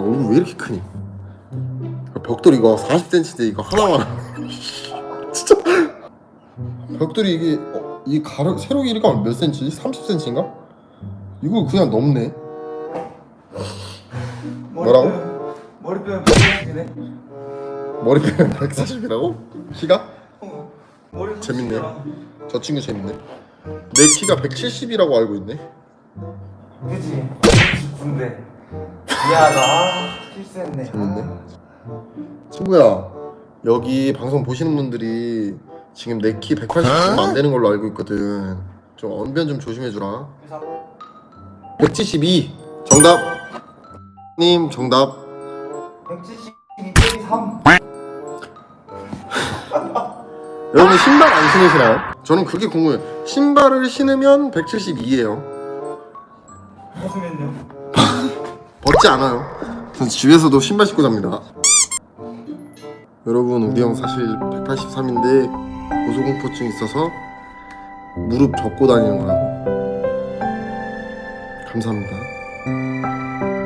얼굴 왜 이렇게 크니? 벽돌 이거 40cm인데 이거 하나만 진짜 벽돌이 이게 어, 이 가로 세로 길이가 몇 cm? 30cm인가? 이거 그냥 넘네. 뭐라고? 머리뼈 140이네. 머리뼈 140이라고? 키가? 어. 머리 재밌네. 저 친구 재밌네. 내 키가 170이라고 알고 있네. 그지. 군대. 미안하다. 아, 실수했네. 재밌네. 친구야, 여기 방송 보시는 분들이 지금 내 키 180좀 안 되는 걸로 알고 있거든. 좀 언변 좀 조심해 주라. 그래서 172 정답. 님 정답. 172.3. 여러분 신발 안 신으시나요? 저는 그게 궁금해요. 신발을 신으면 172예요. 벗으면요. 벗지 않아요. 전 집에서도 신발 신고 잡니다. 여러분 우리 형 사실 183인데 고소공포증 있어서 무릎 접고 다니는 거라고. 감사합니다.